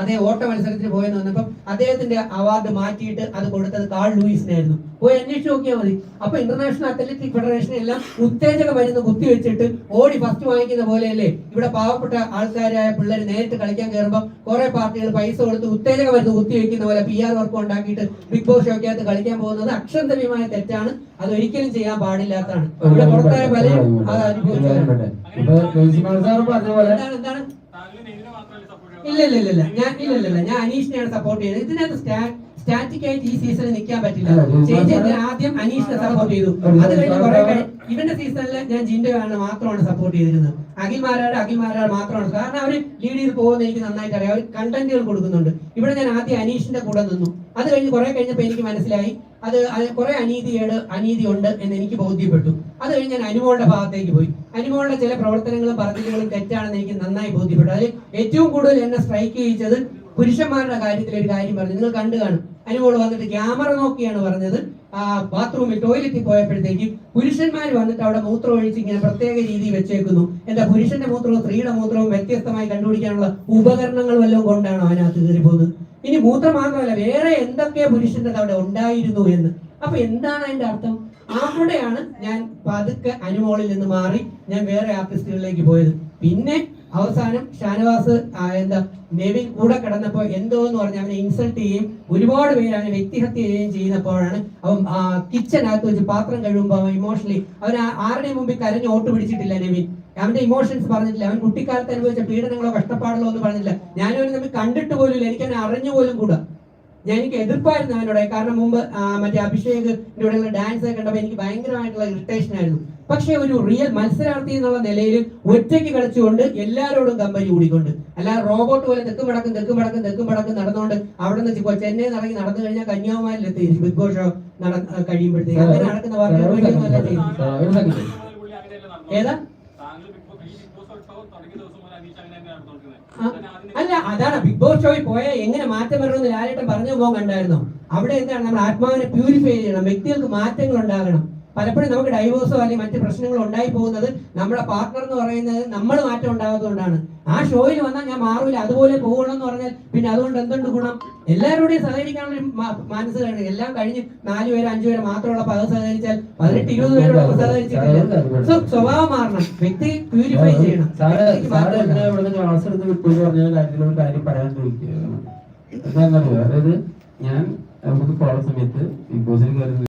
അദ്ദേഹം ഓട്ട മത്സരത്തിന് പോയെന്ന് വന്നപ്പം അദ്ദേഹത്തിന്റെ അവാർഡ് മാറ്റിയിട്ട് അത് കൊടുത്തത് കാൾ ലൂയിസിനായിരുന്നു. പോയി അന്വേഷിച്ച് നോക്കിയാൽ മതി. അപ്പൊ ഇന്റർനാഷണൽ അത്ലറ്റിക് ഫെഡറേഷൻ എല്ലാം ഉത്തേജക മരുന്ന് കുത്തിവെച്ചിട്ട് ഓടി ഫസ്റ്റ് വാങ്ങിക്കുന്ന പോലെയല്ലേ? ഇവിടെ പാവപ്പെട്ട ആൾക്കാരായ പിള്ളേർ നേരിട്ട് കളിക്കാൻ കയറുമ്പോൾ കുറെ പാർട്ടികൾ പൈസ കൊടുത്ത് ഉത്തേജക മരുന്ന് കുത്തിവെക്കുന്ന പോലെ പി ആർ വർക്ക് ഉണ്ടാക്കിയിട്ട് ബിഗ് ബോസ് ഷോക്കകത്ത് കളിക്കാൻ പോകുന്നത് അക്ഷന്തവ്യമായ തെറ്റാണ്. അത് ഒരിക്കലും ചെയ്യാൻ പാടില്ലാത്തതാണ്. ഇവിടെ പുറത്തായ പലരും അത് അനുഭവിച്ചു എന്താണ് എന്താണ്? ഇല്ല ഇല്ല ഇല്ല ഇല്ല. ഞാൻ ഇല്ല ഇല്ല ഇല്ല. ഞാൻ അനീഷിനെയാണ് സപ്പോർട്ട് ചെയ്യുന്നത്. ഇതിനകത്ത് സ്റ്റാറ്റിക് ആയിട്ട് ഈ സീസണിൽ നിൽക്കാൻ പറ്റില്ല. ചേച്ചി ആദ്യം അനീഷിനെ സപ്പോർട്ട് ചെയ്തു. അത് കഴിഞ്ഞ് കുറെ ഇവന്റെ സീസണിൽ ഞാൻ ജിന്റെ കാരണം മാത്രമാണ് സപ്പോർട്ട് ചെയ്തിരുന്നത്. അഖിൽമാരാട് അഖിൽമാരാട് മാത്രമാണ്. കാരണം അവർ ലീഡ് ചെയ്ത് പോകുന്ന എനിക്ക് നന്നായിട്ട് അറിയാം. അവർ കണ്ടന്റുകൾ കൊടുക്കുന്നുണ്ട്. ഇവിടെ ഞാൻ ആദ്യം അനീഷിന്റെ കൂടെ നിന്നു. അത് കഴിഞ്ഞ് കുറെ കഴിഞ്ഞപ്പോൾ എനിക്ക് മനസ്സിലായി. അത് അത് കുറെ അനീതിയേട് അനീതി ഉണ്ട് എന്ന് എനിക്ക് ബോധ്യപ്പെട്ടു. അത് കഴിഞ്ഞ് ഞാൻ അനുമോളുടെ ഭാഗത്തേക്ക് പോയി. അനുമോളുടെ ചില പ്രവർത്തനങ്ങളും പദ്ധതികളും തെറ്റാണെന്ന് എനിക്ക് നന്നായി ബോധ്യപ്പെട്ടു. അതിൽ ഏറ്റവും കൂടുതൽ എന്നെ സ്ട്രൈക്ക് ചെയ്യിച്ചത് പുരുഷന്മാരുടെ കാര്യത്തിൽ ഒരു കാര്യം പറഞ്ഞു. നിങ്ങൾ കണ്ടു കാണും. അനുമോൾ വന്നിട്ട് ക്യാമറ നോക്കിയാണ് പറഞ്ഞത്. ആ ബാത്റൂമിൽ ടോയ്ലറ്റിൽ പോയപ്പോഴത്തേക്കും പുരുഷന്മാർ വന്നിട്ട് അവിടെ മൂത്രം ഒഴിച്ച് ഇങ്ങനെ പ്രത്യേക രീതിയിൽ വെച്ചേക്കുന്നു. എന്താ പുരുഷന്റെ മൂത്രവും സ്ത്രീയുടെ മൂത്രവും വ്യത്യസ്തമായി കണ്ടുപിടിക്കാനുള്ള ഉപകരണങ്ങൾ വല്ലതും കൊണ്ടാണ് അതിനകത്ത് കയറി പോകുന്നത്? ഇനി മൂത്രം മാത്രമല്ല വേറെ എന്തൊക്കെ പുരുഷന്റെ അവിടെ ഉണ്ടായിരുന്നു എന്ന്. അപ്പൊ എന്താണ് അതിന്റെ അർത്ഥം? അവിടെയാണ് ഞാൻ പതുക്കെ അനുമോളിൽ നിന്ന് മാറി ഞാൻ വേറെ ആർട്ടിസ്റ്റുകളിലേക്ക് പോയത്? പിന്നെ അവസാനം ഷാനവാസ് എന്താ നെവിൻ കൂടെ കിടന്നപ്പോ എന്തോ എന്ന് പറഞ്ഞ് അവനെ ഇൻസൾട്ട് ചെയ്യുകയും ഒരുപാട് പേര് അവനെ വ്യക്തിഹത്യ ചെയ്യുകയും ചെയ്യുന്നപ്പോഴാണ് അവൻ കിച്ചനകത്ത് വെച്ച് പാത്രം കഴുകുമ്പോൾ അവൻ ഇമോഷണലി അവൻ ആരുടെയും മുമ്പിൽ കരഞ്ഞ് ഓട്ട് പിടിച്ചിട്ടില്ല നെവിൻ. അവന്റെ ഇമോഷൻസ് പറഞ്ഞിട്ടില്ല. അവൻ കുട്ടിക്കാലത്ത് അനുഭവിച്ച പീഡനങ്ങളോ കഷ്ടപ്പാടുകളോ ഒന്നും പറഞ്ഞില്ല ഞാനും അവനെ തമ്മിൽ കണ്ടിട്ട് പോലും എനിക്ക് അവനെ അറിഞ്ഞു പോലും കൂടാ. ഞാൻ എനിക്ക് എതിർപ്പായിരുന്നു അവനോട്. കാരണം മുമ്പ് മറ്റേ അഭിഷേക് ഇവിടെയുള്ള ഡാൻസ് ഒക്കെ കണ്ടപ്പോൾ എനിക്ക് ഭയങ്കരമായിട്ടുള്ള ഇറിറ്റേഷൻ ആയിരുന്നു. പക്ഷെ ഒരു റിയൽ മത്സരാർത്ഥി എന്നുള്ള നിലയിൽ ഒറ്റയ്ക്ക് കളിച്ചുകൊണ്ട് എല്ലാവരോടും കമ്പനി കൂടിക്കൊണ്ട്. അല്ല റോബോട്ട് പോലെ തെക്കും വടക്കും തെക്കും വടക്കും തെക്കും വടക്കും നടന്നുകൊണ്ട് അവിടെ നിന്ന് ഇപ്പോൾ ചെന്നൈ ഇറങ്ങി നടന്നു കഴിഞ്ഞാൽ കന്യാകുമാരിലെത്തി ബിഗ് ബോസ് ഷോ നട കഴിയുമ്പോഴത്തേക്ക്. അങ്ങനെ നടക്കുന്ന വാർത്തകൾ. ഏതാ താങ്കൾ ബിഗ് ബോസ് ഈ ബിഗ് ബോസ് ഷോ തുടങ്ങിയ ദിവസം മുതൽ അനീഷ് അങ്ങനെ തന്നെയാണ് നടന്നുകൊണ്ടിരുന്നത്. ആ, അതിന് ആദ്യം അല്ല അതാണ് ബിഗ് ബോസ് ഷോയിൽ പോയാൽ എങ്ങനെ മാറ്റം വരണമെന്ന് ലാലേട്ടൻ പറഞ്ഞു പോകാൻ കണ്ടായിരുന്നോ? അവിടെ എന്താണ്? നമ്മൾ ആത്മാവിനെ പ്യൂരിഫൈ ചെയ്യണം വ്യക്തികൾക്ക് മാറ്റങ്ങൾ ഉണ്ടാകണം. പലപ്പോഴും നമുക്ക് ഡൈവോഴ്സോ അല്ലെങ്കിൽ മറ്റ് പ്രശ്നങ്ങൾ ഉണ്ടായി പോകുന്നത് നമ്മുടെ പാർട്ട്ണർ എന്ന് പറയുന്നത് നമ്മൾ മാറ്റം ഉണ്ടാകാത്തതുകൊണ്ടാണ് ആ ഷോയിൽ വന്നാൽ ഞാൻ മാറൂല അതുപോലെ പോകണം എന്ന് പറഞ്ഞാൽ പിന്നെ അതുകൊണ്ട് എന്തുണ്ട് ഗുണം? എല്ലാവരുടെയും സഹകരിക്കാനുള്ള മനസ്സ് എല്ലാം കഴിഞ്ഞ് നാലു പേര് അഞ്ചു പേര് മാത്രമുള്ള പക സഹകരിച്ചാൽ പതിനെട്ട് ഇരുപത് പേരുള്ള സഹകരിച്ചിട്ടില്ല. സോ സ്വഭാവം മാറണം. വ്യക്തി പ്യൂരിഫൈ ചെയ്യണം. ക്ലാസ് എടുത്ത് വിട്ടു പറഞ്ഞ കാര്യം പറയാൻ ചോദിക്കുകയാണ്. എന്താണെന്നറിയോ അതായത് ഞാൻ നമുക്ക് പോകുന്ന സമയത്ത് ബിഗ് ബോസിൽ കയറി